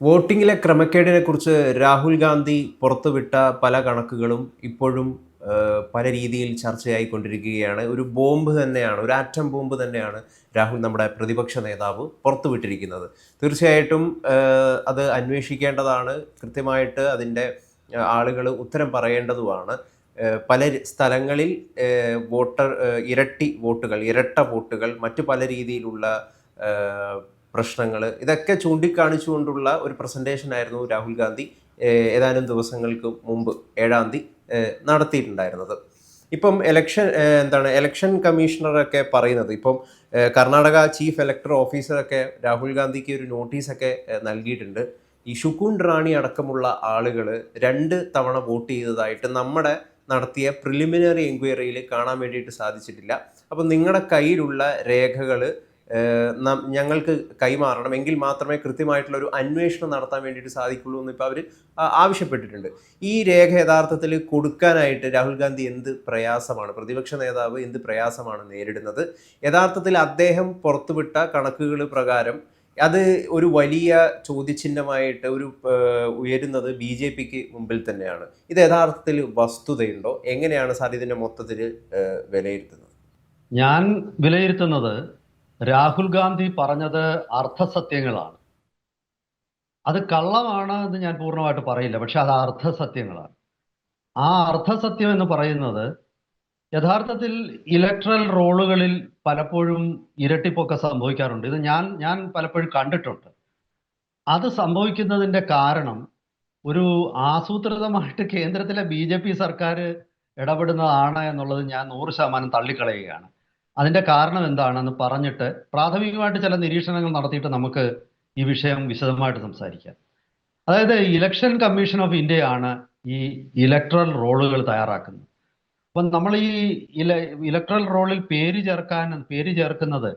വോട്ടിങ്ങിലെ ക്രമക്കേടിനെ കുറിച്ച് രാഹുൽ ഗാന്ധി പുറത്തുവിട്ട പല കണക്കുകളും ഇപ്പോഴും പല രീതിയിൽ ചർച്ചയായിക്കൊണ്ടിരിക്കുകയാണ്. ഒരു ബോംബ് തന്നെയാണ് ഒരു ആറ്റം ബോംബ് തന്നെയാണ് രാഹുൽ നമ്മുടെ പ്രതിപക്ഷ നേതാവ് പുറത്തുവിട്ടിരിക്കുന്നത്. തീർച്ചയായിട്ടും അത് അന്വേഷിക്കേണ്ടതാണ്. കൃത്യമായിട്ട് അതിന്റെ ആളുകൾ ഉത്തരം പറയേണ്ടതുമാണ്. പല സ്ഥലങ്ങളിൽ വോട്ടർ ഇരട്ടി വോട്ടുകൾ ഇരട്ട വോട്ടുകൾ മറ്റു പല രീതിയിലുള്ള പ്രശ്നങ്ങൾ ഇതൊക്കെ ചൂണ്ടിക്കാണിച്ചുകൊണ്ടുള്ള ഒരു പ്രസന്റേഷൻ ആയിരുന്നു രാഹുൽ ഗാന്ധി ഏതാനും ദിവസങ്ങൾക്ക് മുമ്പ് ഏഴാം തീയതി നടത്തിയിട്ടുണ്ടായിരുന്നത്. ഇപ്പം എലക്ഷൻ എന്താണ് എലക്ഷൻ കമ്മീഷണറൊക്കെ പറയുന്നത് ഇപ്പം കർണാടക ചീഫ് ഇലക്ടർ ഓഫീസറൊക്കെ രാഹുൽ ഗാന്ധിക്ക് ഒരു നോട്ടീസൊക്കെ നൽകിയിട്ടുണ്ട്. ഈ ഷുക്കുൻ റാണി അടക്കമുള്ള ആളുകൾ രണ്ട് തവണ വോട്ട് ചെയ്തതായിട്ട് നമ്മുടെ നടത്തിയ പ്രിലിമിനറി എൻക്വയറിയിൽ കാണാൻ വേണ്ടിയിട്ട് സാധിച്ചിട്ടില്ല. അപ്പം നിങ്ങളുടെ കയ്യിലുള്ള രേഖകൾ ഞങ്ങൾക്ക് കൈമാറണം. എങ്കിൽ മാത്രമേ കൃത്യമായിട്ടുള്ള ഒരു അന്വേഷണം നടത്താൻ വേണ്ടിയിട്ട് സാധിക്കുള്ളൂ എന്ന് ഇപ്പോൾ അവർ ആവശ്യപ്പെട്ടിട്ടുണ്ട്. ഈ രേഖ യഥാർത്ഥത്തിൽ കൊടുക്കാനായിട്ട് രാഹുൽ ഗാന്ധി എന്ത് പ്രയാസമാണ്? പ്രതിപക്ഷ നേതാവ് എന്ത് പ്രയാസമാണ് നേരിടുന്നത്? യഥാർത്ഥത്തിൽ അദ്ദേഹം പുറത്തുവിട്ട കണക്കുകൾ പ്രകാരം അത് ഒരു വലിയ ചോദ്യചിഹ്നമായിട്ട് ഒരു ഉയരുന്നത് ബി ജെ പിക്ക് മുമ്പിൽ തന്നെയാണ്. ഇത് യഥാർത്ഥത്തിൽ വസ്തുതയുണ്ടോ? എങ്ങനെയാണ് സാർ ഇതിന്റെ മൊത്തത്തിൽ വിലയിരുത്തുന്നത്? ഞാൻ വിലയിരുത്തുന്നത് രാഹുൽ ഗാന്ധി പറഞ്ഞത് അർത്ഥസത്യങ്ങളാണ്. അത് കള്ളമാണ് എന്ന് ഞാൻ പൂർണമായിട്ട് പറയില്ല പക്ഷെ അത് അർത്ഥസത്യങ്ങളാണ്. ആ അർത്ഥസത്യം എന്ന് പറയുന്നത് യഥാർത്ഥത്തിൽ ഇലക്ട്രൽ റോളുകളിൽ പലപ്പോഴും ഇരട്ടിപ്പൊക്കെ സംഭവിക്കാറുണ്ട്. ഇത് ഞാൻ ഞാൻ പലപ്പോഴും കണ്ടിട്ടുണ്ട്. അത് സംഭവിക്കുന്നതിന്റെ കാരണം ഒരു ആസൂത്രിതമായിട്ട് കേന്ദ്രത്തിലെ ബി സർക്കാർ ഇടപെടുന്നതാണ് എന്നുള്ളത് ഞാൻ നൂറ് ശതമാനം തള്ളിക്കളയുകയാണ്. അതിന്റെ കാരണം എന്താണെന്ന് പറഞ്ഞിട്ട് പ്രാഥമികമായിട്ട് ചില നിരീക്ഷണങ്ങൾ നടത്തിയിട്ട് നമുക്ക് ഈ വിഷയം വിശദമായിട്ട് സംസാരിക്കാം. അതായത് ഇലക്ഷൻ കമ്മീഷൻ ഓഫ് ഇന്ത്യയാണ് ഈ ഇലക്ട്രൽ റോളുകൾ തയ്യാറാക്കുന്നത്. അപ്പം നമ്മൾ ഈ ഇല ഇലക്ട്രൽ റോളിൽ പേര് ചേർക്കാൻ പേര് ചേർക്കുന്നത്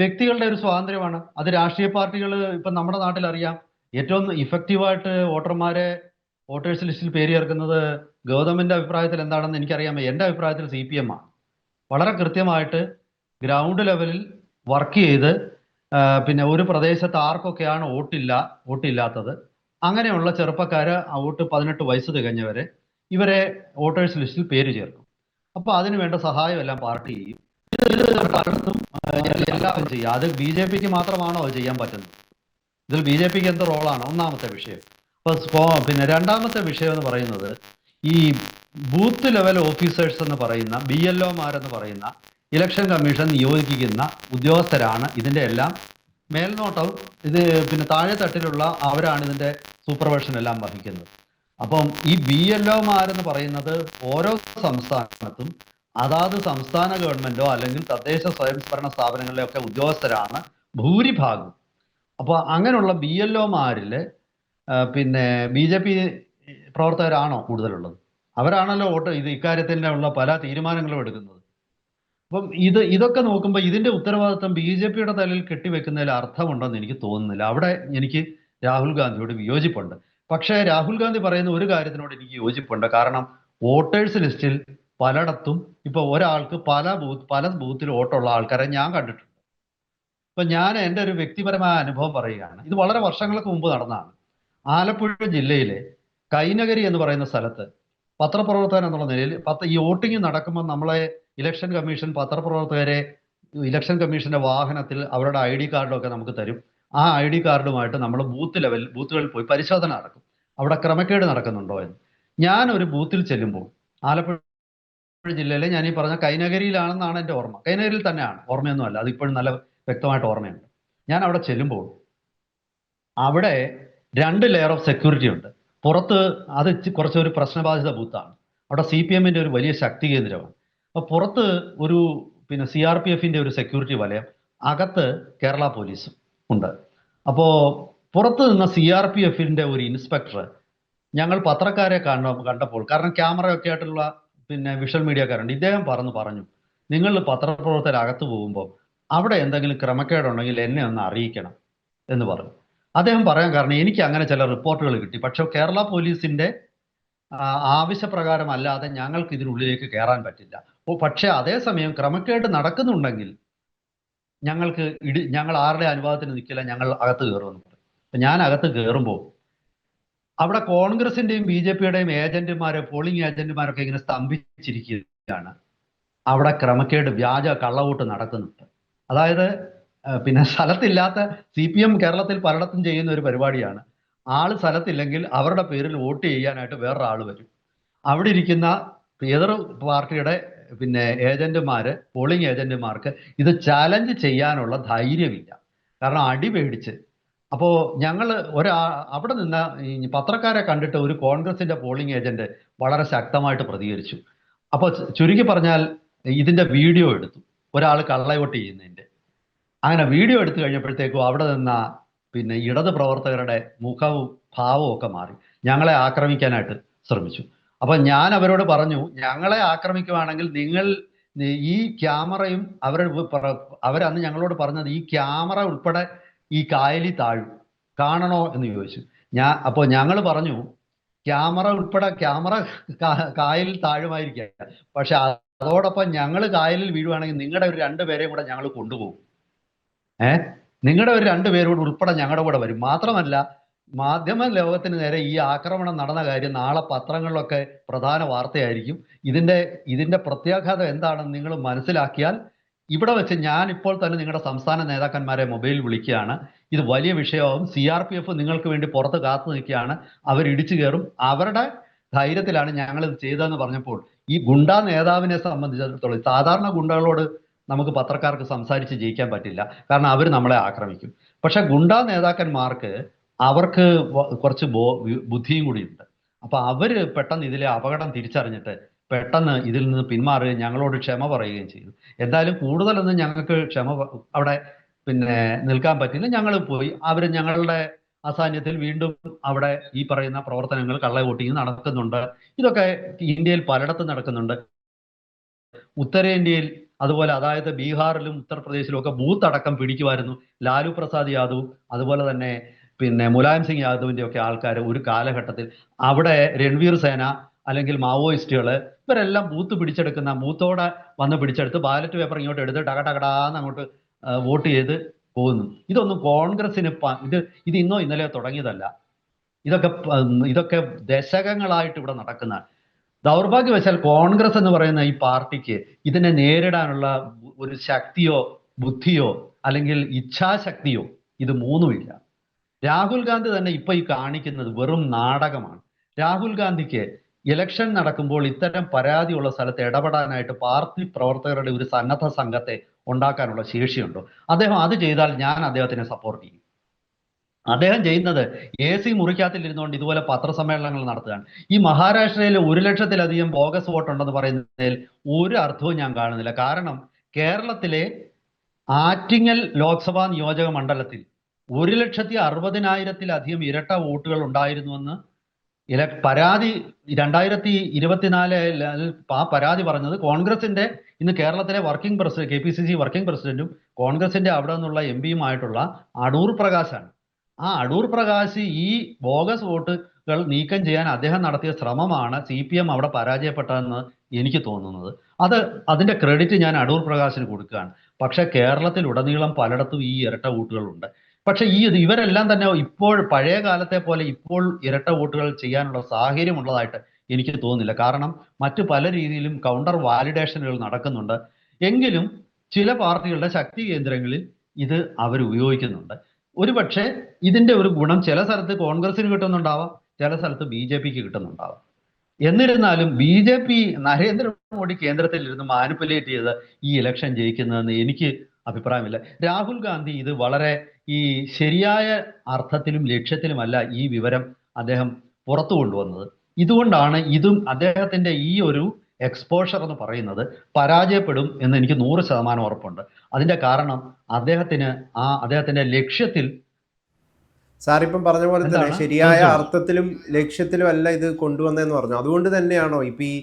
വ്യക്തികളുടെ ഒരു സ്വാതന്ത്ര്യമാണ്. അത് രാഷ്ട്രീയ പാർട്ടികൾ ഇപ്പം നമ്മുടെ നാട്ടിൽ അറിയാം ഏറ്റവും ഇഫക്റ്റീവായിട്ട് വോട്ടർമാരെ വോട്ടേഴ്സ് ലിസ്റ്റിൽ പേര് ചേർക്കുന്നത് ഗൗതമിന്റെ അഭിപ്രായത്തിൽ എന്താണെന്ന് എനിക്കറിയാമോ. എന്റെ അഭിപ്രായത്തിൽ സി പി എം ആണ് വളരെ കൃത്യമായിട്ട് ഗ്രൗണ്ട് ലെവലിൽ വർക്ക് ചെയ്ത് പിന്നെ ഒരു പ്രദേശത്ത് ആർക്കൊക്കെയാണ് വോട്ടില്ല വോട്ടില്ലാത്തത്. അങ്ങനെയുള്ള ചെറുപ്പക്കാര് ആ വോട്ട് പതിനെട്ട് വയസ്സ് തികഞ്ഞവരെ ഇവരെ വോട്ടേഴ്സ് ലിസ്റ്റിൽ പേര് ചേർക്കും. അപ്പൊ അതിന് വേണ്ട സഹായം എല്ലാം പാർട്ടി ചെയ്യും. എല്ലാവരും ചെയ്യുക അത് ബി ജെ പിക്ക് മാത്രമാണോ അത് ചെയ്യാൻ പറ്റുന്നത്? ഇതിൽ ബി ജെ പിക്ക് എന്ത് റോളാണ് ഒന്നാമത്തെ വിഷയം. അപ്പൊ പിന്നെ രണ്ടാമത്തെ വിഷയം എന്ന് പറയുന്നത് ഈ ബൂത്ത് ലെവൽ ഓഫീസേഴ്സ് എന്ന് പറയുന്ന ബി എൽ ഒമാരെന്ന് പറയുന്ന ഇലക്ഷൻ കമ്മീഷൻ നിയോഗിക്കുന്ന ഉദ്യോഗസ്ഥരാണ് ഇതിന്റെ എല്ലാം മേൽനോട്ടം. ഇത് പിന്നെ താഴെ തട്ടിലുള്ള അവരാണ് ഇതിന്റെ സൂപ്പർവിഷൻ എല്ലാം വഹിക്കുന്നത്. അപ്പം ഈ ബി എൽ ഒമാരെന്ന് പറയുന്നത് ഓരോ സംസ്ഥാനത്തും അതാത് സംസ്ഥാന ഗവൺമെന്റോ അല്ലെങ്കിൽ തദ്ദേശ സ്വയംഭരണ സ്ഥാപനങ്ങളിലെ ഒക്കെ ഉദ്യോഗസ്ഥരാണ് ഭൂരിഭാഗം അപ്പോൾ അങ്ങനെയുള്ള ബി എൽ ഒമാരിൽ പിന്നെ ബി ജെ പി പ്രവർത്തകരാണോ കൂടുതലുള്ളത്? അവരാണല്ലോ വോട്ട് ഇത് ഇക്കാര്യത്തിന്റെ ഉള്ള പല തീരുമാനങ്ങളും എടുക്കുന്നത്. അപ്പം ഇത് ഇതൊക്കെ നോക്കുമ്പോൾ ഇതിന്റെ ഉത്തരവാദിത്വം ബി ജെ പിയുടെ തലയിൽ കെട്ടിവെക്കുന്നതിൽ അർത്ഥമുണ്ടെന്ന് എനിക്ക് തോന്നുന്നില്ല. അവിടെ എനിക്ക് രാഹുൽ ഗാന്ധിയോട് വിയോജിപ്പുണ്ട്. പക്ഷേ രാഹുൽ ഗാന്ധി പറയുന്ന ഒരു കാര്യത്തിനോട് എനിക്ക് യോജിപ്പുണ്ട്. കാരണം വോട്ടേഴ്സ് ലിസ്റ്റിൽ പലയിടത്തും ഇപ്പൊ ഒരാൾക്ക് പല ബൂത്ത് പല ബൂത്തിൽ വോട്ടുള്ള ആൾക്കാരെ ഞാൻ കണ്ടിട്ടുണ്ട്. ഇപ്പൊ ഞാൻ എന്റെ ഒരു വ്യക്തിപരമായ അനുഭവം പറയുകയാണ്. ഇത് വളരെ വർഷങ്ങൾക്ക് മുമ്പ് നടന്നതാണ്. ആലപ്പുഴ ജില്ലയിലെ കൈനഗരി എന്ന് പറയുന്ന സ്ഥലത്ത് പത്രപ്രവർത്തകൻ എന്നുള്ള നിലയിൽ പത്ത് ഈ വോട്ടിംഗ് നടക്കുമ്പോൾ നമ്മളെ ഇലക്ഷൻ കമ്മീഷൻ പത്രപ്രവർത്തകരെ ഇലക്ഷൻ കമ്മീഷന്റെ വാഹനത്തിൽ അവരുടെ ഐ ഡി കാർഡൊക്കെ നമുക്ക് തരും. ആ ഐ ഡി കാർഡുമായിട്ട് നമ്മൾ ബൂത്ത് ലെവൽ ബൂത്തുകളിൽ പോയി പരിശോധന നടക്കും. അവിടെ ക്രമക്കേട് നടക്കുന്നുണ്ടോ എന്ന്. ഞാൻ ഒരു ബൂത്തിൽ ചെല്ലുമ്പോൾ ആലപ്പുഴ ജില്ലയിലെ ഞാൻ ഈ പറഞ്ഞ കൈനഗരിയിലാണെന്നാണ് എന്റെ ഓർമ്മ. കൈനഗരിയിൽ തന്നെയാണ്. ഓർമ്മയൊന്നും അല്ല അത് ഇപ്പോഴും നല്ല വ്യക്തമായിട്ട് ഓർമ്മയുണ്ട്. ഞാൻ അവിടെ ചെല്ലുമ്പോൾ അവിടെ രണ്ട് ലെയർ ഓഫ് സെക്യൂരിറ്റി ഉണ്ട്. പുറത്ത് അത് കുറച്ച് ഒരു പ്രശ്നബാധിത ബൂത്താണ്. അവിടെ സി പി എമ്മിന്റെ ഒരു വലിയ ശക്തി കേന്ദ്രമാണ്. അപ്പോൾ പുറത്ത് ഒരു പിന്നെ സി ആർ പി എഫിന്റെ ഒരു സെക്യൂരിറ്റി വലയം അകത്ത് കേരള പോലീസും ഉണ്ട്. അപ്പോൾ പുറത്ത് നിന്ന സി ആർ പി എഫിന്റെ ഒരു ഇൻസ്പെക്ടർ ഞങ്ങൾ പത്രക്കാരെ കാണ കണ്ടപ്പോൾ കാരണം ക്യാമറ ഒക്കെ ആയിട്ടുള്ള പിന്നെ വിഷ്വൽ മീഡിയക്കാരുണ്ട് ഇദ്ദേഹം പറഞ്ഞു പറഞ്ഞു നിങ്ങൾ പത്രപ്രവർത്തകർ അകത്ത് പോകുമ്പോൾ അവിടെ എന്തെങ്കിലും ക്രമക്കേടുണ്ടെങ്കിൽ എന്നെ ഒന്ന് അറിയിക്കണം എന്ന് പറഞ്ഞു. അദ്ദേഹം പറയാൻ കാരണം എനിക്ക് അങ്ങനെ ചില റിപ്പോർട്ടുകൾ കിട്ടി. പക്ഷേ കേരള പോലീസിന്റെ ആവശ്യപ്രകാരമല്ലാതെ ഞങ്ങൾക്ക് ഇതിനുള്ളിലേക്ക് കയറാൻ പറ്റില്ല. പക്ഷെ അതേസമയം ക്രമക്കേട് നടക്കുന്നുണ്ടെങ്കിൽ ഞങ്ങൾക്ക് ഇടി ഞങ്ങൾ ആരുടെ അനുവാദത്തിന് നിൽക്കില്ല ഞങ്ങൾ അകത്ത് കയറുമെന്ന് പറയും. അപ്പം ഞാൻ അകത്ത് കയറുമ്പോൾ അവിടെ കോൺഗ്രസിന്റെയും ബി ജെ പിയുടെയും ഏജന്റുമാരെ പോളിംഗ് ഏജന്റുമാരൊക്കെ ഇങ്ങനെ സ്തംഭിച്ചിരിക്കുകയാണ്. അവിടെ ക്രമക്കേട് വ്യാജ കള്ളവോട്ട് നടക്കുന്നുണ്ട്. അതായത് പിന്നെ സ്ഥലത്തില്ലാത്ത സി പി എം കേരളത്തിൽ പലയിടത്തും ചെയ്യുന്ന ഒരു പരിപാടിയാണ്. ആൾ സ്ഥലത്തില്ലെങ്കിൽ അവരുടെ പേരിൽ വോട്ട് ചെയ്യാനായിട്ട് വേറൊരാൾ വരും. അവിടെ ഇരിക്കുന്ന എതിർ പാർട്ടിയുടെ പിന്നെ ഏജന്റുമാര് പോളിംഗ് ഏജന്റുമാർക്ക് ഇത് ചാലഞ്ച് ചെയ്യാനുള്ള ധൈര്യമില്ല. കാരണം അടി പേടിച്ച്. അപ്പോൾ ഞങ്ങൾ ഒരാ അവിടെ നിന്ന് പത്രക്കാരെ കണ്ടിട്ട് ഒരു കോൺഗ്രസിന്റെ പോളിംഗ് ഏജന്റ് വളരെ ശക്തമായിട്ട് പ്രതികരിച്ചു. അപ്പോൾ ചുരുക്കി പറഞ്ഞാൽ ഇതിന്റെ വീഡിയോ എടുത്തു. ഒരാൾ കള്ളവോട്ട് ചെയ്യുന്നതിന്റെ. അങ്ങനെ വീഡിയോ എടുത്തു കഴിഞ്ഞപ്പോഴത്തേക്കും അവിടെ നിന്ന പിന്നെ ഇടത് പ്രവർത്തകരുടെ മുഖവും ഭാവവും ഒക്കെ മാറി. ഞങ്ങളെ ആക്രമിക്കാനായിട്ട് ശ്രമിച്ചു. അപ്പൊ ഞാൻ അവരോട് പറഞ്ഞു ഞങ്ങളെ ആക്രമിക്കുവാണെങ്കിൽ നിങ്ങൾ ഈ ക്യാമറയും അവരുടെ അവരന്ന് ഞങ്ങളോട് പറഞ്ഞത് ഈ ക്യാമറ ഉൾപ്പെടെ ഈ കായലി താഴും. കാണണോ? എന്ന് ചോദിച്ചു. ഞാൻ അപ്പോൾ ഞങ്ങൾ പറഞ്ഞു ക്യാമറ ഉൾപ്പെടെ ക്യാമറ കായലിൽ താഴുമായിരിക്കാം പക്ഷെ അതോടൊപ്പം ഞങ്ങൾ കായലിൽ വീഴുവാണെങ്കിൽ നിങ്ങളുടെ ഒരു രണ്ടുപേരെയും കൂടെ ഞങ്ങൾ കൊണ്ടുപോകും. ഏ? നിങ്ങളുടെ ഒരു രണ്ടുപേരോട് ഉൾപ്പെടെ ഞങ്ങളുടെ കൂടെ വരും. മാത്രമല്ല മാധ്യമ ലോകത്തിന് നേരെ ഈ ആക്രമണം നടന്ന കാര്യം നാളെ പത്രങ്ങളിലൊക്കെ പ്രധാന വാർത്തയായിരിക്കും. ഇതിന്റെ ഇതിന്റെ പ്രത്യാഘാതം എന്താണെന്ന് നിങ്ങൾ മനസ്സിലാക്കിയാൽ ഇവിടെ വെച്ച് ഞാൻ ഇപ്പോൾ തന്നെ നിങ്ങളുടെ സംസ്ഥാന നേതാക്കന്മാരെ മൊബൈൽ വിളിക്കുകയാണ്. ഇത് വലിയ വിഷയമാവും. സി ആർ പി എഫ് നിങ്ങൾക്ക് വേണ്ടി പുറത്ത് കാത്തു നിൽക്കുകയാണ്. അവർ ഇടിച്ചു കയറും. അവരുടെ ധൈര്യത്തിലാണ് ഞങ്ങൾ ഇത് ചെയ്തതെന്ന് പറഞ്ഞപ്പോൾ ഈ ഗുണ്ടാ നേതാവിനെ സംബന്ധിച്ചിടത്തോളം സാധാരണ ഗുണ്ടകളോട് നമുക്ക് പത്രക്കാർക്ക് സംസാരിച്ച് ജയിക്കാൻ പറ്റില്ല. കാരണം അവർ നമ്മളെ ആക്രമിക്കും. പക്ഷെ ഗുണ്ടാ നേതാക്കന്മാർക്ക് അവർക്ക് കുറച്ച് ബോ ബുദ്ധിയും കൂടിയുണ്ട് അപ്പൊ അവർ പെട്ടെന്ന് ഇതിലെ അപകടം തിരിച്ചറിഞ്ഞിട്ട് പെട്ടെന്ന് ഇതിൽ നിന്ന് പിന്മാറുകയും ഞങ്ങളോട് ക്ഷമ പറയുകയും ചെയ്തു. എന്തായാലും കൂടുതലൊന്നും ഞങ്ങൾക്ക് ക്ഷമ അവിടെ പിന്നെ നിൽക്കാൻ പറ്റില്ല. ഞങ്ങൾ പോയി. അവർ ഞങ്ങളുടെ അസാന്നിധ്യത്തിൽ വീണ്ടും അവിടെ ഈ പറയുന്ന പ്രവർത്തനങ്ങൾ കള്ള വോട്ടിങ് നടക്കുന്നുണ്ട്. ഇതൊക്കെ ഇന്ത്യയിൽ പലയിടത്തും നടക്കുന്നുണ്ട്. ഉത്തരേന്ത്യയിൽ അതുപോലെ അതായത് ബീഹാറിലും ഉത്തർപ്രദേശിലും ഒക്കെ ബൂത്ത് അടക്കം പിടിക്കുമായിരുന്നു. ലാലു പ്രസാദ് യാദവ് അതുപോലെ തന്നെ പിന്നെ മുലായം സിംഗ് യാദവിന്റെ ഒക്കെ ആൾക്കാർ ഒരു കാലഘട്ടത്തിൽ അവിടെ രൺവീർ സേന അല്ലെങ്കിൽ മാവോയിസ്റ്റുകൾ ഇവരെല്ലാം ബൂത്ത് പിടിച്ചെടുക്കുന്ന ബൂത്തോടെ വന്ന് പിടിച്ചെടുത്ത് ബാലറ്റ് പേപ്പർ ഇങ്ങോട്ട് എടുത്ത് ടക ടകടാന്ന് അങ്ങോട്ട് വോട്ട് ചെയ്ത് പോകുന്നു. ഇതൊന്നും കോൺഗ്രസിന് ഇത് ഇത് ഇന്നോ ഇന്നലെയോ തുടങ്ങിയതല്ല. ഇതൊക്കെ ഇതൊക്കെ ദശകങ്ങളായിട്ട് ഇവിടെ നടക്കുന്ന ദൗർഭാഗ്യവശാൽ കോൺഗ്രസ് എന്ന് പറയുന്ന ഈ പാർട്ടിക്ക് ഇതിനെ നേരിടാനുള്ള ഒരു ശക്തിയോ ബുദ്ധിയോ അല്ലെങ്കിൽ ഇച്ഛാശക്തിയോ ഇത് മൂന്നുമില്ല. രാഹുൽ ഗാന്ധി തന്നെ ഇപ്പൊ ഈ കാണിക്കുന്നത് വെറും നാടകമാണ്. രാഹുൽ ഗാന്ധിക്ക് ഇലക്ഷൻ നടക്കുമ്പോൾ ഇത്തരം പരാതിയുള്ള സ്ഥലത്ത് ഇടപെടാനായിട്ട് പാർട്ടി പ്രവർത്തകരുടെ ഒരു സന്നദ്ധ സംഘത്തെ ഉണ്ടാക്കാനുള്ള ശേഷിയുണ്ടോ? അദ്ദേഹം അത് ചെയ്താൽ ഞാൻ അദ്ദേഹത്തിനെ സപ്പോർട്ട് ചെയ്യും. അദ്ദേഹം ചെയ്യുന്നത് എ സി മുറിക്കാത്തിലിരുന്നുകൊണ്ട് ഇതുപോലെ പത്രസമ്മേളനങ്ങൾ നടത്തുകയാണ്. ഈ മഹാരാഷ്ട്രയിൽ ഒരു ലക്ഷത്തിലധികം ബോഗസ് വോട്ടുണ്ടെന്ന് പറയുന്നതിൽ ഒരു അർത്ഥവും ഞാൻ കാണുന്നില്ല. കാരണം കേരളത്തിലെ ആറ്റിങ്ങൽ ലോക്സഭാ നിയോജക മണ്ഡലത്തിൽ ഒരു ലക്ഷത്തി അറുപതിനായിരത്തിലധികം ഇരട്ട വോട്ടുകൾ ഉണ്ടായിരുന്നുവെന്ന് ഇല പരാതി രണ്ടായിരത്തി ഇരുപത്തിനാല് ആ പരാതി പറഞ്ഞത് കോൺഗ്രസിന്റെ ഇന്ന് കേരളത്തിലെ working president K P C C working പ്രസിഡന്റും കോൺഗ്രസിന്റെ അവിടെ നിന്നുള്ള എം പിയുമായിട്ടുള്ള അടൂർ പ്രകാശാണ്. ആ അടൂർ പ്രകാശ് ഈ ബോഗസ് വോട്ടുകൾ നീക്കം ചെയ്യാൻ അദ്ദേഹം നടത്തിയ ശ്രമമാണ് സി പി എം അവിടെ പരാജയപ്പെട്ടതെന്ന് എനിക്ക് തോന്നുന്നത്. അത് അതിന്റെ ക്രെഡിറ്റ് ഞാൻ അടൂർ പ്രകാശിന് കൊടുക്കുകയാണ്. പക്ഷെ കേരളത്തിൽ ഉടനീളം പലയിടത്തും ഈ ഇരട്ട വോട്ടുകളുണ്ട്. പക്ഷെ ഈ ഇവരെല്ലാം തന്നെ ഇപ്പോൾ പഴയ കാലത്തെ പോലെ ഇപ്പോൾ ഇരട്ട വോട്ടുകൾ ചെയ്യാനുള്ള സാഹചര്യം ഉള്ളതായിട്ട് എനിക്ക് തോന്നുന്നില്ല. കാരണം മറ്റു പല രീതിയിലും കൗണ്ടർ വാലിഡേഷനുകൾ നടക്കുന്നുണ്ട്. എങ്കിലും ചില പാർട്ടികളുടെ ശക്തി കേന്ദ്രങ്ങളിൽ ഇത് അവർ ഉപയോഗിക്കുന്നുണ്ട്. ഒരുപക്ഷെ ഇതിന്റെ ഒരു ഗുണം ചില സ്ഥലത്ത് കോൺഗ്രസിന് കിട്ടുന്നുണ്ടാവാം ചില സ്ഥലത്ത് ബി ജെ പിക്ക് കിട്ടുന്നുണ്ടാവാം. എന്നിരുന്നാലും ബി ജെ പി നരേന്ദ്രമോദി കേന്ദ്രത്തിൽ ഇരുന്ന് മാനിപ്പുലേറ്റ് ചെയ്ത് ഈ ഇലക്ഷൻ ജയിക്കുന്നതെന്ന് എനിക്ക് അഭിപ്രായമില്ല. രാഹുൽ ഗാന്ധി ഇത് വളരെ ഈ ശരിയായ അർത്ഥത്തിലും ലക്ഷ്യത്തിലുമല്ല ഈ വിവരം അദ്ദേഹം പുറത്തു കൊണ്ടുവന്നത് ഇതുകൊണ്ടാണ് ഇതും അദ്ദേഹത്തിന്റെ ഈ ഒരു എക്സ്പോഷർ എന്ന് പറയുന്നത് പരാജയപ്പെടും എന്ന് എനിക്ക് നൂറ് ശതമാനം ഉറപ്പുണ്ട്. അതിന്റെ കാരണം അദ്ദേഹത്തിന് ആ അദ്ദേഹത്തിന്റെ ലക്ഷ്യത്തിൽ സാറിപ്പം പറഞ്ഞ പോലെ തന്നെ ശരിയായ അർത്ഥത്തിലും ലക്ഷ്യത്തിലും അല്ല ഇത് കൊണ്ടുവന്നതെന്ന് പറഞ്ഞു. അതുകൊണ്ട് തന്നെയാണോ ഇപ്പൊ ഈ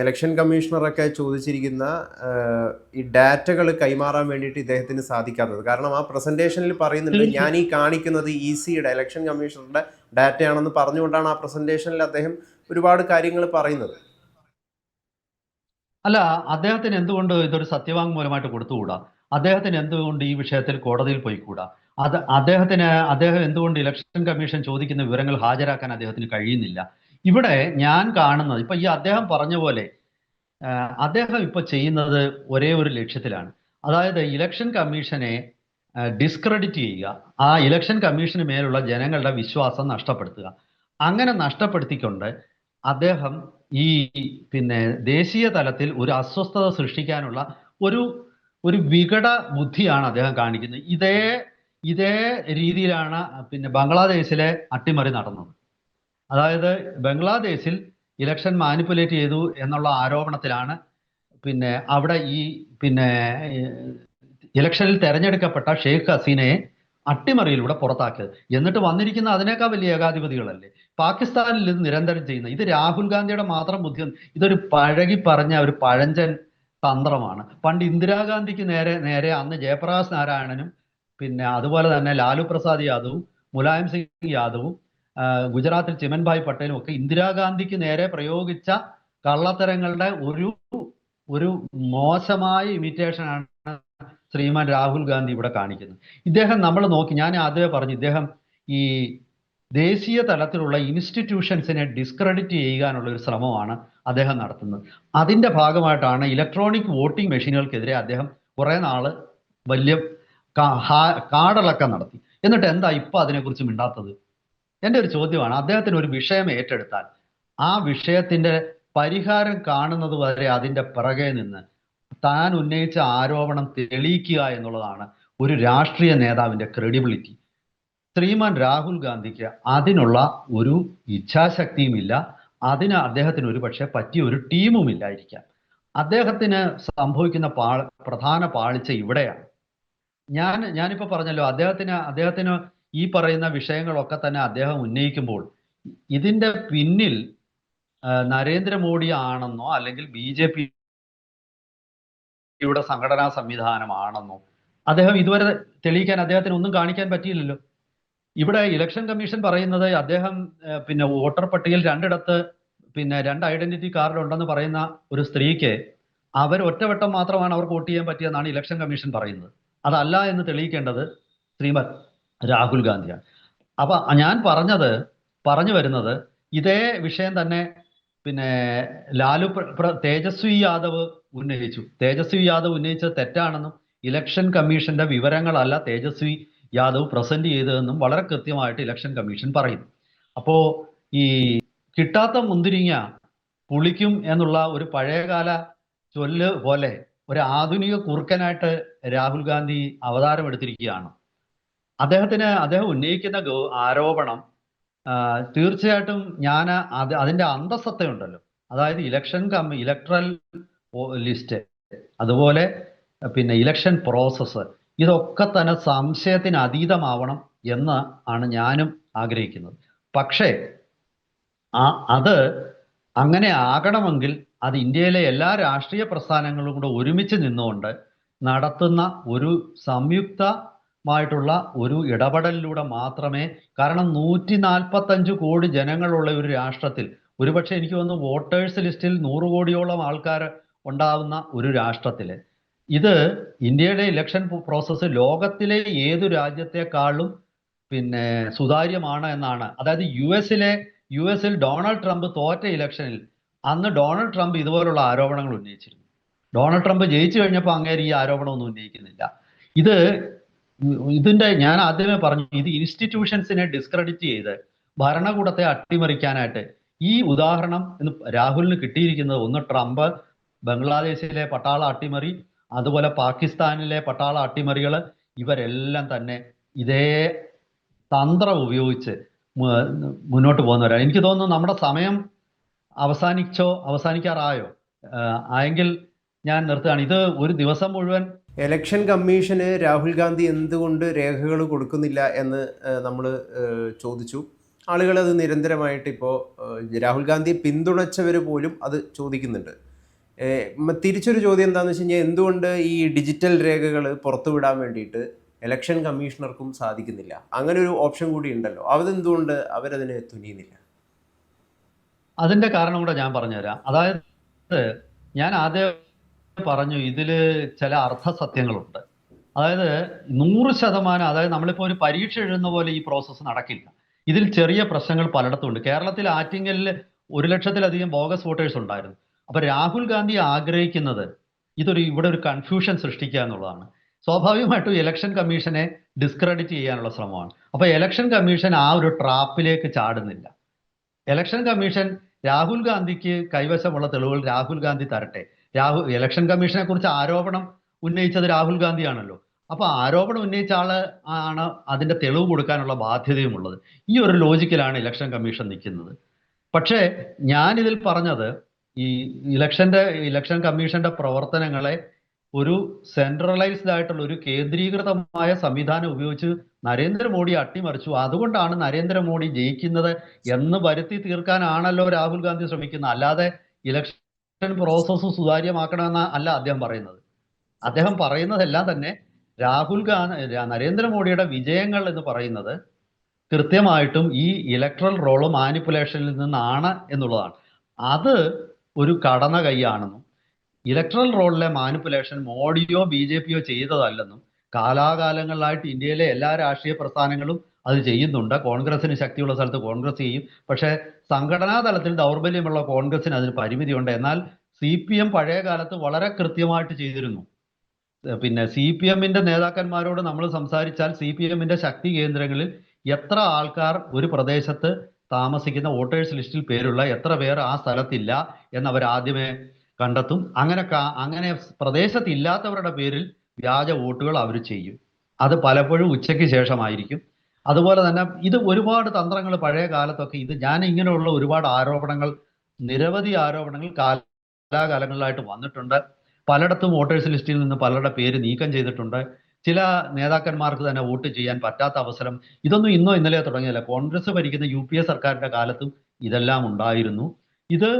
ഇലക്ഷൻ കമ്മീഷണറൊക്കെ ചോദിച്ചിരിക്കുന്ന ഈ ഡാറ്റകൾ കൈമാറാൻ വേണ്ടിയിട്ട് ഇദ്ദേഹത്തിന് സാധിക്കാത്തത്? കാരണം ആ പ്രസന്റേഷനിൽ പറയുന്നുണ്ട് ഞാൻ ഈ കാണിക്കുന്നത് ഇ സിയുടെ ഇലക്ഷൻ കമ്മീഷണറുടെ ഡാറ്റയാണെന്ന് പറഞ്ഞുകൊണ്ടാണ് ആ പ്രസന്റേഷനിൽ അദ്ദേഹം ഒരുപാട് കാര്യങ്ങൾ പറയുന്നത്. അല്ല അദ്ദേഹത്തിന് എന്തുകൊണ്ട് ഇതൊരു സത്യവാങ്മൂലമായിട്ട് കൊടുത്തുകൂടാ? അദ്ദേഹത്തിന് എന്തുകൊണ്ട് ഈ വിഷയത്തിൽ കോടതിയിൽ പോയിക്കൂടാ? അത് അദ്ദേഹത്തിന് അദ്ദേഹം എന്തുകൊണ്ട് ഇലക്ഷൻ കമ്മീഷൻ ചോദിക്കുന്ന വിവരങ്ങൾ ഹാജരാക്കാൻ അദ്ദേഹത്തിന് കഴിയുന്നില്ല? ഇവിടെ ഞാൻ കാണുന്നത് ഇപ്പൊ ഈ അദ്ദേഹം പറഞ്ഞ പോലെ അദ്ദേഹം ഇപ്പൊ ചെയ്യുന്നത് ഒരേ ഒരു ലക്ഷ്യത്തിലാണ്. അതായത് ഇലക്ഷൻ കമ്മീഷനെ ഡിസ്ക്രെഡിറ്റ് ചെയ്യുക ആ ഇലക്ഷൻ കമ്മീഷന് മേലുള്ള ജനങ്ങളുടെ വിശ്വാസം നഷ്ടപ്പെടുത്തുക. അങ്ങനെ നഷ്ടപ്പെടുത്തിക്കൊണ്ട് അദ്ദേഹം ഈ പിന്നെ ദേശീയ തലത്തിൽ ഒരു അസ്വസ്ഥത സൃഷ്ടിക്കാനുള്ള ഒരു ഒരു വികട ബുദ്ധിയാണ് അദ്ദേഹം കാണിക്കുന്നത്. ഇതേ ഇതേ രീതിയിലാണ് പിന്നെ ബംഗ്ലാദേശിലെ അട്ടിമറി നടന്നത്. അതായത് ബംഗ്ലാദേശിൽ ഇലക്ഷൻ മാനിപ്പുലേറ്റ് ചെയ്തു എന്നുള്ള ആരോപണത്തിലാണ് പിന്നെ അവിടെ ഈ പിന്നെ ഇലക്ഷനിൽ തെരഞ്ഞെടുക്കപ്പെട്ട ഷെയ്ഖ് ഹസീനയെ അട്ടിമറിയിലൂടെ പുറത്താക്കിയത്. എന്നിട്ട് വന്നിരിക്കുന്ന അതിനേക്കാൾ വലിയ ഏകാധിപതികളല്ലേ? പാകിസ്ഥാനിൽ ഇത് നിരന്തരം ചെയ്യുന്ന ഇത് രാഹുൽ ഗാന്ധിയുടെ മാത്രം ബുദ്ധി ഇതൊരു പഴകി പറഞ്ഞ ഒരു പഴഞ്ചൻ തന്ത്രമാണ്. പണ്ട് ഇന്ദിരാഗാന്ധിക്ക് നേരെ നേരെ അന്ന് ജയപ്രകാശ് നാരായണനും പിന്നെ അതുപോലെ തന്നെ ലാലു പ്രസാദ് യാദവും മുലായം സിംഗ് യാദവും ഗുജറാത്തിൽ ചിമൻഭായ് പട്ടേലും ഒക്കെ ഇന്ദിരാഗാന്ധിക്ക് നേരെ പ്രയോഗിച്ച കള്ളത്തരങ്ങളുടെ ഒരു ഒരു മോശമായ ഇമിറ്റേഷൻ ആണ് ശ്രീമാൻ രാഹുൽ ഗാന്ധി ഇവിടെ കാണിക്കുന്നത് ഇദ്ദേഹം നമ്മൾ നോക്കി ഞാൻ ആദ്യമേ പറഞ്ഞു ഇദ്ദേഹം ഈ ദേശീയ തലത്തിലുള്ള ഇൻസ്റ്റിറ്റ്യൂഷൻസിനെ ഡിസ്ക്രെഡിറ്റ് ചെയ്യാനുള്ള ഒരു ശ്രമമാണ് അദ്ദേഹം നടത്തുന്നത്. അതിന്റെ ഭാഗമായിട്ടാണ് ഇലക്ട്രോണിക് വോട്ടിംഗ് മെഷീനുകൾക്കെതിരെ അദ്ദേഹം കുറേ നാൾ വലിയ കാടലൊക്കെ നടത്തി. എന്നിട്ട് എന്താ ഇപ്പൊ അതിനെക്കുറിച്ച് മിണ്ടാത്തത്? എന്റെ ഒരു ചോദ്യമാണ് അദ്ദേഹത്തിന് ഒരു വിഷയം ഏറ്റെടുത്താൽ ആ വിഷയത്തിന്റെ പരിഹാരം കാണുന്നത് വരെ അതിന്റെ പിറകെ നിന്ന് താൻ ഉന്നയിച്ച ആരോപണം തെളിയിക്കുക എന്നുള്ളതാണ് ഒരു രാഷ്ട്രീയ നേതാവിന്റെ ക്രെഡിബിലിറ്റി ശ്രീമാൻ രാഹുൽ ഗാന്ധിക്ക് അതിനുള്ള ഒരു ഇച്ഛാശക്തിയുമില്ല. അതിന് അദ്ദേഹത്തിന് ഒരു പക്ഷേ പറ്റിയ ഒരു ടീമും ഇല്ലായിരിക്കാം. അദ്ദേഹത്തിന് സംഭവിക്കുന്ന പാ പ്രധാന പാളിച്ച ഇവിടെയാണ്. ഞാൻ ഞാനിപ്പോ പറഞ്ഞല്ലോ അദ്ദേഹത്തിന് അദ്ദേഹത്തിന് ഈ പറയുന്ന വിഷയങ്ങളൊക്കെ തന്നെ അദ്ദേഹം ഉന്നയിക്കുമ്പോൾ ഇതിന്റെ പിന്നിൽ നരേന്ദ്രമോദി ആണെന്നോ അല്ലെങ്കിൽ ബി ജെ പിയുടെ സംഘടനാ സംവിധാനമാണെന്നോ അദ്ദേഹം ഇതുവരെ തെളിയിക്കാൻ അദ്ദേഹത്തിന് ഒന്നും കാണിക്കാൻ പറ്റിയില്ലല്ലോ. ഇവിടെ ഇലക്ഷൻ കമ്മീഷൻ പറയുന്നത് അദ്ദേഹം പിന്നെ വോട്ടർ പട്ടികയിൽ രണ്ടിടത്ത് പിന്നെ രണ്ട് ഐഡന്റിറ്റി കാർഡ് ഉണ്ടെന്ന് പറയുന്ന ഒരു സ്ത്രീക്ക് അവർ ഒറ്റവട്ടം മാത്രമാണ് അവർക്ക് വോട്ട് ചെയ്യാൻ പറ്റിയെന്നാണ് ഇലക്ഷൻ കമ്മീഷൻ പറയുന്നത്. അതല്ല എന്ന് തെളിയിക്കേണ്ടത് ശ്രീമത് രാഹുൽ ഗാന്ധിയാണ്. അപ്പൊ ഞാൻ പറഞ്ഞത് പറഞ്ഞു വരുന്നത് ഇതേ വിഷയം തന്നെ പിന്നെ ലാലു തേജസ്വി യാദവ് ഉന്നയിച്ചു. തേജസ്വി യാദവ് ഉന്നയിച്ചത് തെറ്റാണെന്നും ഇലക്ഷൻ കമ്മീഷന്റെ വിവരങ്ങളല്ല തേജസ്വി യാദവ് പ്രസന്റ് ചെയ്തതെന്നും വളരെ കൃത്യമായിട്ട് ഇലക്ഷൻ കമ്മീഷൻ പറയുന്നു. അപ്പോ ഈ കിട്ടാത്ത മുന്തിരിങ്ങ പുളിക്കും എന്നുള്ള ഒരു പഴയകാല ചൊല്ല് പോലെ ഒരു ആധുനിക കുറുക്കനായിട്ട് രാഹുൽ ഗാന്ധി അവതാരം എടുത്തിരിക്കുകയാണ്. അദ്ദേഹത്തിന് അദ്ദേഹം ഉന്നയിക്കുന്ന ആരോപണം തീർച്ചയായിട്ടും ഞാൻ അത് അതിന്റെ അന്തസത്തയുണ്ടല്ലോ. അതായത് ഇലക്ഷൻ കമ്മി ഇലക്ട്രൽ ലിസ്റ്റ് അതുപോലെ പിന്നെ ഇലക്ഷൻ പ്രോസസ്സ് ഇതൊക്കെ തന്നെ സംശയത്തിന് അതീതമാവണം എന്ന് ആണ് ഞാനും ആഗ്രഹിക്കുന്നത്. പക്ഷേ ആ അത് അങ്ങനെ ആകണമെങ്കിൽ അത് ഇന്ത്യയിലെ എല്ലാ രാഷ്ട്രീയ പ്രസ്ഥാനങ്ങളും കൂടെ ഒരുമിച്ച് നിന്നുകൊണ്ട് നടത്തുന്ന ഒരു സംയുക്തമായിട്ടുള്ള ഒരു ഇടപെടലിലൂടെ മാത്രമേ കാരണം നൂറ്റി നാൽപ്പത്തഞ്ച് കോടി ജനങ്ങളുള്ള ഒരു രാഷ്ട്രത്തിൽ ഒരുപക്ഷെ എനിക്ക് തോന്നുന്നു വോട്ടേഴ്സ് ലിസ്റ്റിൽ നൂറ് കോടിയോളം ആൾക്കാർ ഉണ്ടാവുന്ന ഒരു രാഷ്ട്രത്തിൽ ഇത് ഇന്ത്യയുടെ ഇലക്ഷൻ പ്രോസസ്സ് ലോകത്തിലെ ഏതു രാജ്യത്തെക്കാളും പിന്നെ സുതാര്യമാണ് എന്നാണ്. അതായത് യു എസിലെ യു എസിൽ ഡൊണാൾഡ് ട്രംപ് തോറ്റ ഇലക്ഷനിൽ അന്ന് ഡൊണാൾഡ് ട്രംപ് ഇതുപോലുള്ള ആരോപണങ്ങൾ ഉന്നയിച്ചിരുന്നു. ഡൊണാൾഡ് ട്രംപ് ജയിച്ചു കഴിഞ്ഞപ്പോൾ അങ്ങേര് ഈ ആരോപണമൊന്നും ഉന്നയിക്കുന്നില്ല. ഇത് ഇതിന്റെ ഞാൻ ആദ്യമേ പറഞ്ഞു ഇത് ഇൻസ്റ്റിറ്റ്യൂഷൻസിനെ ഡിസ്ക്രെഡിറ്റ് ചെയ്ത് ഭരണകൂടത്തെ അട്ടിമറിക്കാനായിട്ട് ഈ ഉദാഹരണം ഇന്ന് രാഹുലിന് കിട്ടിയിരിക്കുന്നത് ഒന്ന് ട്രംപ് ബംഗ്ലാദേശിലെ പട്ടാള അട്ടിമറി അതുപോലെ പാകിസ്ഥാനിലെ പട്ടാള അട്ടിമറികൾ ഇവരെല്ലാം തന്നെ ഇതേ തന്ത്രം ഉപയോഗിച്ച് മുന്നോട്ട് പോകുന്നവരാണ്. എനിക്ക് തോന്നുന്നു നമ്മുടെ സമയം അവസാനിച്ചോ അവസാനിക്കാറായോ? ആയെങ്കിൽ ഞാൻ നിർത്തുകയാണ്. ഇത് ഒരു ദിവസം മുഴുവൻ എലക്ഷൻ കമ്മീഷന് രാഹുൽ ഗാന്ധി എന്തുകൊണ്ട് രേഖകൾ കൊടുക്കുന്നില്ല എന്ന് നമ്മൾ ചോദിച്ചു. ആളുകൾ അത് നിരന്തരമായിട്ട് ഇപ്പോൾ രാഹുൽ ഗാന്ധിയെ പിന്തുണച്ചവർ പോലും അത് ചോദിക്കുന്നുണ്ട്. തിരിച്ചൊരു ചോദ്യം എന്താണെന്ന് വെച്ച് കഴിഞ്ഞാൽ എന്തുകൊണ്ട് ഈ ഡിജിറ്റൽ രേഖകൾ പുറത്തുവിടാൻ വേണ്ടിയിട്ട് ഇലക്ഷൻ കമ്മീഷണർക്കും സാധിക്കുന്നില്ല? അങ്ങനെ ഒരു ഓപ്ഷൻ കൂടി ഉണ്ടല്ലോ. അതെന്തുകൊണ്ട് അവരതിന് തുനിയുന്നില്ല? അതിന്റെ കാരണം കൂടെ ഞാൻ പറഞ്ഞുതരാം. അതായത് ഞാൻ ആദ്യം പറഞ്ഞു ഇതിൽ ചില അർത്ഥസത്യങ്ങളുണ്ട്. അതായത് നൂറ് ശതമാനം അതായത് നമ്മളിപ്പോൾ ഒരു പരീക്ഷ എഴുതുന്ന പോലെ ഈ പ്രോസസ്സ് നടക്കില്ല. ഇതിൽ ചെറിയ പ്രശ്നങ്ങൾ പലയിടത്തും ഉണ്ട്. കേരളത്തിൽ ആറ്റിങ്ങലിൽ ഒരു ലക്ഷത്തിലധികം ബോഗസ് വോട്ടേഴ്സ് ഉണ്ടായിരുന്നു. അപ്പൊ രാഹുൽ ഗാന്ധി ആഗ്രഹിക്കുന്നത് ഇതൊരു ഇവിടെ ഒരു കൺഫ്യൂഷൻ സൃഷ്ടിക്കുക എന്നുള്ളതാണ്. സ്വാഭാവികമായിട്ടും ഇലക്ഷൻ കമ്മീഷനെ ഡിസ്ക്രെഡിറ്റ് ചെയ്യാനുള്ള ശ്രമമാണ്. അപ്പൊ ഇലക്ഷൻ കമ്മീഷൻ ആ ഒരു ട്രാപ്പിലേക്ക് ചാടുന്നില്ല. ഇലക്ഷൻ കമ്മീഷൻ രാഹുൽ ഗാന്ധിക്ക് കൈവശമുള്ള തെളിവുകൾ രാഹുൽ ഗാന്ധി തരട്ടെ. രാഹുൽ ഇലക്ഷൻ കമ്മീഷനെ കുറിച്ച് ആരോപണം ഉന്നയിച്ചത് രാഹുൽ ഗാന്ധിയാണല്ലോ. അപ്പൊ ആരോപണം ഉന്നയിച്ച ആൾ ആണ് അതിന്റെ തെളിവ് കൊടുക്കാനുള്ള ബാധ്യതയുമുള്ളത് ഈ ഒരു ലോജിക്കിലാണ് ഇലക്ഷൻ കമ്മീഷൻ നിൽക്കുന്നത്. പക്ഷേ ഞാനിതിൽ പറഞ്ഞത് ഈ ഇലക്ഷന്റെ ഇലക്ഷൻ കമ്മീഷന്റെ പ്രവർത്തനങ്ങളെ ഒരു സെൻട്രലൈസ്ഡ് ആയിട്ടുള്ള ഒരു കേന്ദ്രീകൃതമായ സംവിധാനം ഉപയോഗിച്ച് നരേന്ദ്രമോദി അട്ടിമറിച്ചു. അതുകൊണ്ടാണ് നരേന്ദ്രമോദി ജയിക്കുന്നത് എന്ന് വരുത്തി തീർക്കാനാണല്ലോ രാഹുൽ ഗാന്ധി ശ്രമിക്കുന്നത്. അല്ലാതെ ഇലക്ഷൻ പ്രോസസ്സ് സുതാര്യമാക്കണമെന്ന അല്ല അദ്ദേഹം പറയുന്നത്. അദ്ദേഹം പറയുന്നതെല്ലാം തന്നെ രാഹുൽ ഗാന്ധി നരേന്ദ്രമോദിയുടെ വിജയങ്ങൾ എന്ന് പറയുന്നത് കൃത്യമായിട്ടും ഈ ഇലക്ട്രൽ റോൾ മാനിപ്പുലേഷനിൽ നിന്നാണ് എന്നുള്ളതാണ്. അത് ഒരു കടന്ന കൈയാണെന്നും ഇലക്ട്രൽ റോളിലെ മാനിപ്പുലേഷൻ മോഡിയോ ബി ജെ പിയോ ചെയ്തതല്ലെന്നും കാലാകാലങ്ങളിലായിട്ട് ഇന്ത്യയിലെ എല്ലാ രാഷ്ട്രീയ പ്രസ്ഥാനങ്ങളും അത് ചെയ്യുന്നുണ്ട്. കോൺഗ്രസിന് ശക്തിയുള്ള സ്ഥലത്ത് കോൺഗ്രസ് ചെയ്യും. പക്ഷേ സംഘടനാ തലത്തിൽ ദൗർബല്യമുള്ള കോൺഗ്രസിന് അതിന് പരിമിതിയുണ്ട്. എന്നാൽ സി പി എം പഴയ കാലത്ത് വളരെ കൃത്യമായിട്ട് ചെയ്തിരുന്നു. പിന്നെ സി പി എമ്മിന്റെ നേതാക്കന്മാരോട് നമ്മൾ സംസാരിച്ചാൽ സി പി എമ്മിന്റെ ശക്തി കേന്ദ്രങ്ങളിൽ എത്ര ആൾക്കാർ ഒരു പ്രദേശത്ത് താമസിക്കുന്ന വോട്ടേഴ്സ് ലിസ്റ്റിൽ പേരുള്ള എത്ര പേർ ആ സ്ഥലത്തില്ല എന്നവർ ആദ്യമേ കണ്ടെത്തും. അങ്ങനെ അങ്ങനെ പ്രദേശത്ത് ഇല്ലാത്തവരുടെ പേരിൽ വ്യാജ വോട്ടുകൾ അവർ ചെയ്യും. അത് പലപ്പോഴും ഉച്ചയ്ക്ക് ശേഷമായിരിക്കും. അതുപോലെ തന്നെ ഇത് ഒരുപാട് തന്ത്രങ്ങൾ പഴയ കാലത്തൊക്കെ ഇത് ഞാൻ ഇങ്ങനെയുള്ള ഒരുപാട് ആരോപണങ്ങൾ നിരവധി ആരോപണങ്ങൾ കാലാകാലങ്ങളിലായിട്ട് വന്നിട്ടുണ്ട്. പലയിടത്തും വോട്ടേഴ്സ് ലിസ്റ്റിൽ നിന്ന് പലരുടെ പേര് നീക്കം ചെയ്തിട്ടുണ്ട്. ചില നേതാക്കന്മാർക്ക് തന്നെ വോട്ട് ചെയ്യാൻ പറ്റാത്ത അവസരം ഇതൊന്നും ഇന്നോ ഇന്നലെയോ തുടങ്ങിയല്ല കോൺഗ്രസ് ഭരിക്കുന്ന യു പി എ സർക്കാരിന്റെ കാലത്തും ഇതെല്ലാം ഉണ്ടായിരുന്നു. ഇത്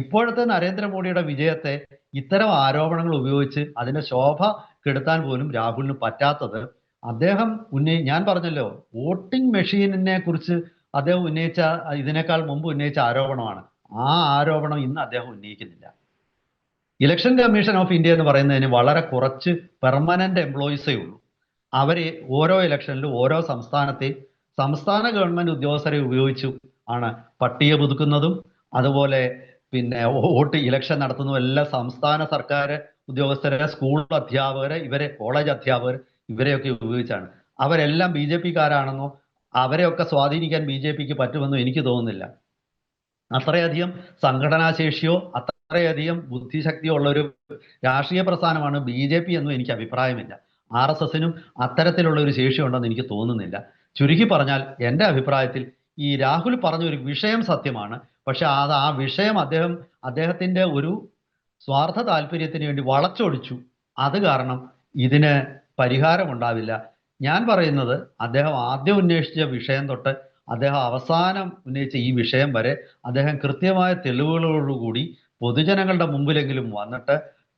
ഇപ്പോഴത്തെ നരേന്ദ്രമോദിയുടെ വിജയത്തെ ഇത്തരം ആരോപണങ്ങൾ ഉപയോഗിച്ച് അതിന്റെ ശോഭ കെടുത്താൻ പോലും രാഹുലിന് പറ്റാത്തത് അദ്ദേഹം ഉന്നയി ഞാൻ പറഞ്ഞല്ലോ വോട്ടിംഗ് മെഷീനിനെ കുറിച്ച് അദ്ദേഹം ഉന്നയിച്ച ഇതിനേക്കാൾ മുമ്പ് ഉന്നയിച്ച ആരോപണമാണ്. ആ ആരോപണം ഇന്ന് അദ്ദേഹം ഉന്നയിക്കുന്നില്ല. ഇലക്ഷൻ കമ്മീഷൻ ഓഫ് ഇന്ത്യ എന്ന് പറയുന്നതിന് വളരെ കുറച്ച് പെർമനന്റ് എംപ്ലോയീസേ ഉള്ളൂ. അവർ ഓരോ ഇലക്ഷനിലും ഓരോ സംസ്ഥാനത്തെ സംസ്ഥാന ഗവൺമെന്റ് ഉദ്യോഗസ്ഥരെ ഉപയോഗിച്ചു ആണ് പട്ടിക പുതുക്കുന്നതും. അതുപോലെ പിന്നെ വോട്ട് ഇലക്ഷൻ നടത്തുന്നതും എല്ലാ സംസ്ഥാന സർക്കാർ ഉദ്യോഗസ്ഥരെ സ്കൂൾ അധ്യാപകരെ ഇവരെ കോളേജ് അധ്യാപകർ ഇവരെയൊക്കെ ഉപയോഗിച്ചാണ്. അവരെല്ലാം ബി ജെ പിക്കാരാണെന്നോ അവരെയൊക്കെ സ്വാധീനിക്കാൻ ബി ജെ പിക്ക് പറ്റുമെന്നോ എനിക്ക് തോന്നുന്നില്ല. അത്രയധികം സംഘടനാശേഷിയോ അത്രയധികം ബുദ്ധിശക്തിയുള്ള ഒരു രാഷ്ട്രീയ പ്രസ്ഥാനമാണ് ബി ജെ പി എന്നും എനിക്ക് അഭിപ്രായമില്ല. ആർ എസ് എസിനും അത്തരത്തിലുള്ള ഒരു ശേഷി ഉണ്ടെന്ന് എനിക്ക് തോന്നുന്നില്ല. ചുരുക്കി പറഞ്ഞാൽ എന്റെ അഭിപ്രായത്തിൽ ഈ രാഹുൽ പറഞ്ഞ ഒരു വിഷയം സത്യമാണ്. പക്ഷെ അത് ആ വിഷയം അദ്ദേഹം അദ്ദേഹത്തിന്റെ ഒരു സ്വാർത്ഥ താല്പര്യത്തിന് വേണ്ടി വളച്ചൊടിച്ചു. അത് കാരണം ഇതിന് പരിഹാരമുണ്ടാവില്ല. ഞാൻ പറയുന്നത് അദ്ദേഹം ആദ്യം ഉന്നയിച്ച വിഷയം തൊട്ട് അദ്ദേഹം അവസാനം ഉന്നയിച്ച ഈ വിഷയം വരെ അദ്ദേഹം കൃത്യമായ തെളിവുകളോടുകൂടി പൊതുജനങ്ങളുടെ മുമ്പിലെങ്കിലും വന്നിട്ട്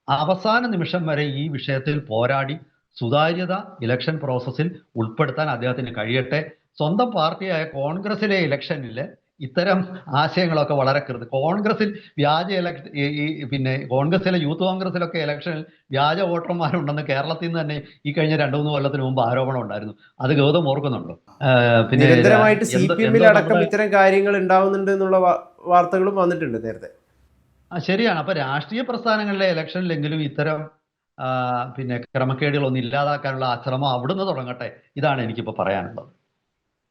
അവസാന നിമിഷം വരെ ഈ വിഷയത്തിൽ പോരാടി സുതാര്യത ഇലക്ഷൻ പ്രോസസ്സിൽ ഉൾപ്പെടുത്താൻ അദ്ദേഹത്തിന് കഴിയട്ടെ. സ്വന്തം പാർട്ടിയായ കോൺഗ്രസിലെ ഇലക്ഷനിൽ ഇത്തരം ആശയങ്ങളൊക്കെ വളരെ കൃത് കോൺഗ്രസിൽ വ്യാജ ഇലക്ഷൻ പിന്നെ കോൺഗ്രസിലെ യൂത്ത് കോൺഗ്രസിലൊക്കെ ഇലക്ഷനിൽ വ്യാജ വോട്ടർമാരുണ്ടെന്ന് കേരളത്തിൽ നിന്ന് തന്നെ ഈ കഴിഞ്ഞ രണ്ടു മൂന്ന് കൊല്ലത്തിന് മുമ്പ് ആരോപണം ഉണ്ടായിരുന്നു. അത് ഗൗതം ഓർക്കുന്നുണ്ടോ? പിന്നെ ഇത്തരം കാര്യങ്ങൾ ഉണ്ടാവുന്നുണ്ട് എന്നുള്ള വാർത്തകളും വന്നിട്ടുണ്ട് നേരത്തെ. ശരിയാണ്. അപ്പൊ രാഷ്ട്രീയ പ്രസ്ഥാനങ്ങളിലെ ഇലക്ഷനിലെങ്കിലും ഇത്തരം പിന്നെ ക്രമക്കേടുകളൊന്നും ഇല്ലാതാക്കാനുള്ള ആ ശ്രമം അവിടുന്ന് തുടങ്ങട്ടെ? ഇതാണ് എനിക്കിപ്പോ പറയാനുള്ളത്.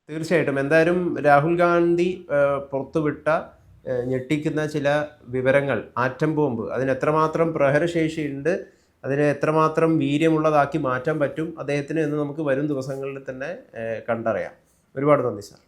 തീർച്ചയായിട്ടും. എന്തായാലും രാഹുൽ ഗാന്ധി പുറത്തുവിട്ട ഞെട്ടിക്കുന്ന ചില വിവരങ്ങൾ ആറ്റം ബോംബ് അതിന് എത്രമാത്രം പ്രഹരശേഷിയുണ്ട് അതിനെ എത്രമാത്രം വീര്യമുള്ളതാക്കി മാറ്റാൻ പറ്റും അദ്ദേഹത്തിന് എന്ന് നമുക്ക് വരും ദിവസങ്ങളിൽ തന്നെ കണ്ടറിയാം. ഒരുപാട് നന്ദി സാർ.